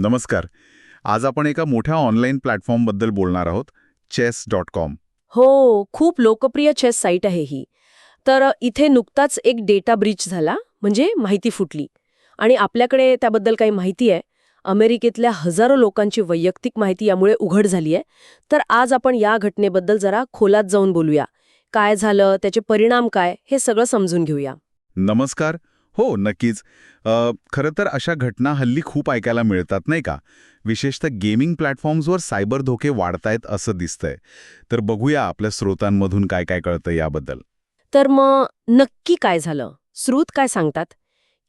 नमस्कार. आज आपण एका मोठ्या ऑनलाईन प्लॅटफॉर्मबद्दल बोलणार आहोत चेस डॉट कॉम हो खूप लोकप्रिय चेस साईट आहे ही. तर इथे नुकताच एक डेटा ब्रीच झाला म्हणजे माहिती फुटली. आणि आपल्याकडे त्याबद्दल काही माहिती आहे. अमेरिकेतल्या हजारो लोकांची वैयक्तिक माहिती यामुळे उघड झाली आहे. तर आज आपण या घटनेबद्दल जरा खोलात जाऊन बोलूया. काय झालं त्याचे परिणाम काय हे सगळं समजून घेऊया. नमस्कार. हो नक्कीच. खरं तर अशा घटना हल्ली खूप ऐकायला मिळतात नाही का? विशेषतः गेमिंग प्लॅटफॉर्म्सवर सायबर धोके वाढतायत असं दिसतंय. तर बघूया आपल्या स्रोतांमधून काय काय कळतं याबद्दल. तर मग नक्की काय झालं? स्रोत काय सांगतात?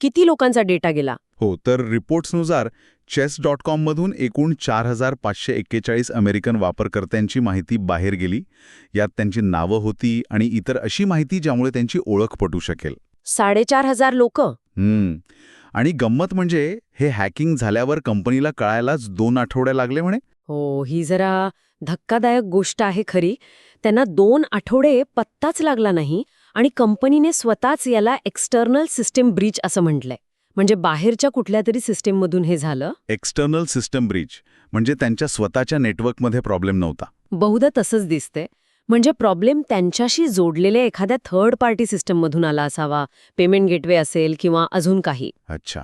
किती लोकांचा डेटा गेला? हो तर रिपोर्ट्सनुसार चेस डॉट कॉममधून एकूण चार हजार पाचशे एक्केचाळीस अमेरिकन वापरकर्त्यांची माहिती बाहेर गेली. यात त्यांची नावं होती आणि इतर अशी माहिती ज्यामुळे त्यांची ओळख पटू शकेल. साडेचार हजार लोक. हम्म. आणि गंमत म्हणजे हे हॅकिंग झाल्यावर कंपनीला कळायलाच दोन आठवडे लागले म्हणे? हो ही जरा धक्कादायक गोष्ट आहे खरी. त्यांना दोन आठवडे पत्ताच लागला नाही आणि कंपनीने स्वतःच याला एक्सटर्नल सिस्टीम ब्रीच असं म्हटलंय. म्हणजे बाहेरच्या कुठल्या तरी सिस्टीममधून हे झालं. External system breach. म्हणजे त्यांच्या स्वतःच्या नेटवर्कमध्ये प्रॉब्लेम नव्हता. बहुधा तसंच दिसतंय. म्हणजे प्रॉब्लेम त्यांच्याशी जोडलेल्या एखाद्या थर्ड पार्टी सिस्टममधून आला असावा. पेमेंट गेटवे असेल किंवा अजून काही. अच्छा.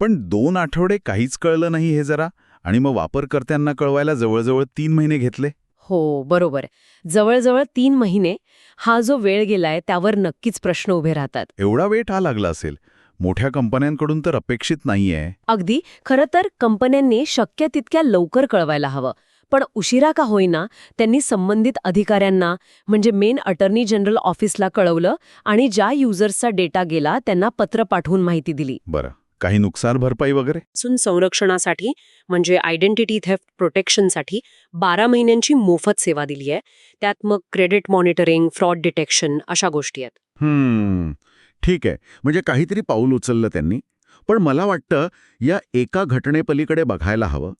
पण दोन आठवडे काहीच कळलं नाही हे जरा? आणि मग वापरकर्त्यांना कळवायला जवळजवळ तीन महिने घेतले? हो बरोबर. जवळजवळ तीन महिने हा जो वेळ गेलाय त्यावर नक्कीच प्रश्न उभे राहतात. एवढा वेळ का लागला असेल? मोठ्या कंपन्यांकडून तर अपेक्षित नाहीये. अगदी. खरं तर कंपन्यांनी शक्य तितक्या लवकर कळवायला हवं. पण उशिरा का होईना त्यांनी संबंधित अधिकाऱ्यांना म्हणजे मेन अटर्नी जनरल ऑफिसला कळवलं आणि ज्या युजर्सचा डेटा गेला त्यांना पत्र पाठवून माहिती दिली. बरं. काही नुकसान भरपाई वगैरे? संरक्षणासाठी म्हणजे आयडेंटिटी थेफ्ट प्रोटेक्शनसाठी बारा महिन्यांची मोफत सेवा दिली आहे. त्यात मग क्रेडिट मॉनिटरिंग फ्रॉड डिटेक्शन अशा गोष्टी आहेत. हम्म. ठीक आहे. म्हणजे काहीतरी पाऊल उचललं त्यांनी. पण मला वाटतं या एका घटनेपलीकडे बघायला हवं.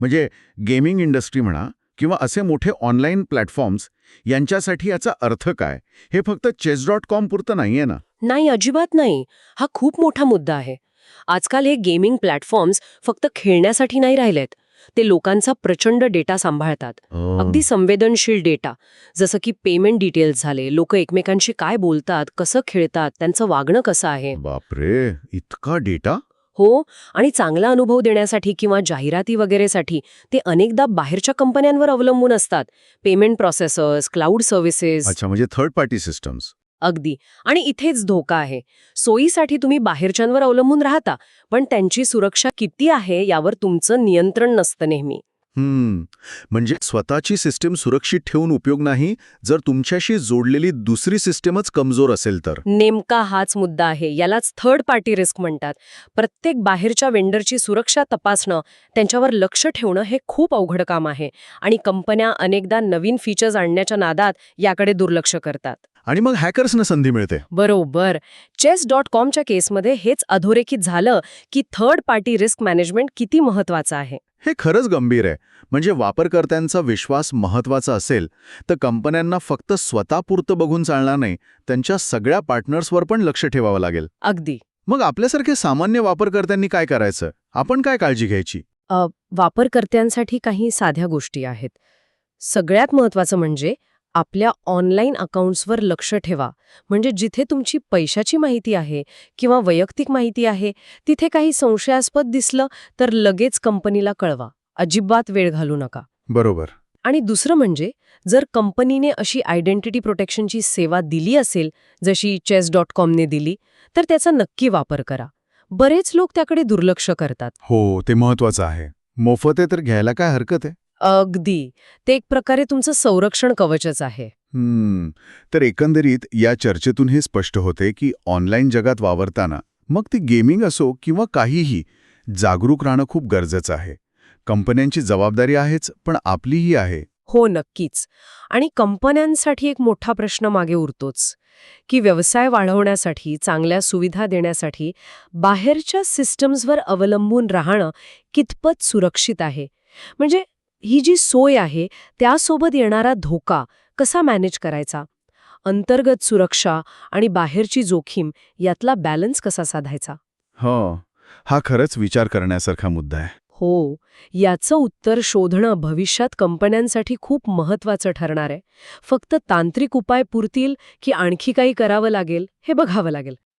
म्हणजे गेमिंग इंडस्ट्री म्हणा किंवा असे मोठे ऑनलाईन प्लॅटफॉर्म्स यांच्यासाठी याचा अर्थ काय? हे फक्त चेस डॉट कॉम पुरतं नाहीये ना? नाही अजिबात नाही. हा खूप मोठा मुद्दा आहे. आजकाल हे गेमिंग प्लॅटफॉर्म्स फक्त खेळण्यासाठी नाही राहिलेत. ते लोकांचा प्रचंड डेटा सांभाळतात. अगदी संवेदनशील डेटा. जसं की पेमेंट डिटेल्स झाले लोक एकमेकांशी काय बोलतात कसं खेळतात त्यांचं वागणं कसं आहे? बापरे! इतका डेटा? हो आणि चांगला अनुभव देण्यासाठी किंवा जाहिराती वगैरेसाठी ते अनेकदा बाहेरच्या कंपन्यांवर अवलंबून असतात. Payment processors cloud services. अच्छा म्हणजे थर्ड पार्टी सिस्टम्स अगदी. आणि इथेच धोका आहे. सोयीसाठी तुम्ही बाहेरच्यांवर अवलंबून राहता पण त्यांची सुरक्षा किती आहे यावर तुमचं नियंत्रण नसतं नेहमी. म्हणजे स्वतःची सिस्टीम सुरक्षित ठेवून उपयोग नाही जर तुमच्याशी जोडलेली दुसरी सिस्टीमच कमजोर असेल तर. नेमका हाच मुद्दा आहे. यालाच थर्ड पार्टी रिस्क म्हणतात. प्रत्येक बाहेरच्या वेंडरची सुरक्षा तपासणं त्यांच्यावर लक्ष ठेवणं हे खूप अवघड काम आहे. आणि कंपन्या अनेकदा नवीन फीचर्स आणण्याच्या नादात याकडे दुर्लक्ष करतात. आणि मग हॅकर्सना संधी मिळते. बरोबर. चेस डॉट कॉमच्या केसमध्ये हेच अधोरेखित झालं की थर्ड पार्टी रिस्क मॅनेजमेंट किती महत्वाचं आहे. हे खरंच गंभीर आहे. म्हणजे वापरकर्त्यांचा विश्वास महत्त्वाचा असेल तर कंपन्यांना फक्त स्वतःपुरतं बघून चालणार नाही त्यांच्या सगळ्या पार्टनर्सवर पण लक्ष ठेवावं लागेल. अगदी. मग आपल्यासारखे सामान्य वापरकर्त्यांनी काय करायचं? आपण काय काळजी घ्यायची? वापरकर्त्यांसाठी काही साध्या गोष्टी आहेत. सगळ्यात महत्वाचं म्हणजे आपल्या ऑनलाईन अकाउंट्सवर लक्ष ठेवा. म्हणजे जिथे तुमची पैशाची माहिती आहे किंवा वैयक्तिक माहिती आहे तिथे काही संशयास्पद दिसलं तर लगेच कंपनीला कळवा. अजिबात वेळ घालू नका. बरोबर. आणि दुसरं म्हणजे जर कंपनीने अशी आयडेंटिटी प्रोटेक्शनची सेवा दिली असेल जशी चेस डॉट कॉमने दिली तर त्याचा नक्की वापर करा. बरेच लोक त्याकडे दुर्लक्ष करतात. हो ते महत्वाचं आहे. मोफत आहे तर घ्यायला काय हरकत आहे? अगदी. ते एक प्रकारे तुमचं संरक्षण कवचच आहे. तर एकंदरीत या चर्चेतून हे स्पष्ट होते की ऑनलाईन जगात वावरताना मग ती गेमिंग असो किंवा काहीही जागरूक राहणं खूप गरजेचं आहे. कंपन्यांची जबाबदारी आहेच पण आपलीही आहे. हो नक्कीच. आणि कंपन्यांसाठी एक मोठा प्रश्न मागे उरतोच की व्यवसाय वाढवण्यासाठी चांगल्या सुविधा देण्यासाठी बाहेरच्या सिस्टम्सवर अवलंबून राहणं कितपत सुरक्षित आहे? म्हणजे ही जी सोय आहे त्यासोबत येणारा धोका कसा मॅनेज करायचा? अंतर्गत सुरक्षा आणि बाहेरची जोखीम यातला बॅलन्स कसा साधायचा? हो हा खरंच विचार करण्यासारखा मुद्दा आहे. हो याचं उत्तर शोधणं भविष्यात कंपन्यांसाठी खूप महत्वाचं ठरणार आहे. फक्त तांत्रिक उपाय पुरतील की आणखी काही करावं लागेल हे बघावं लागेल.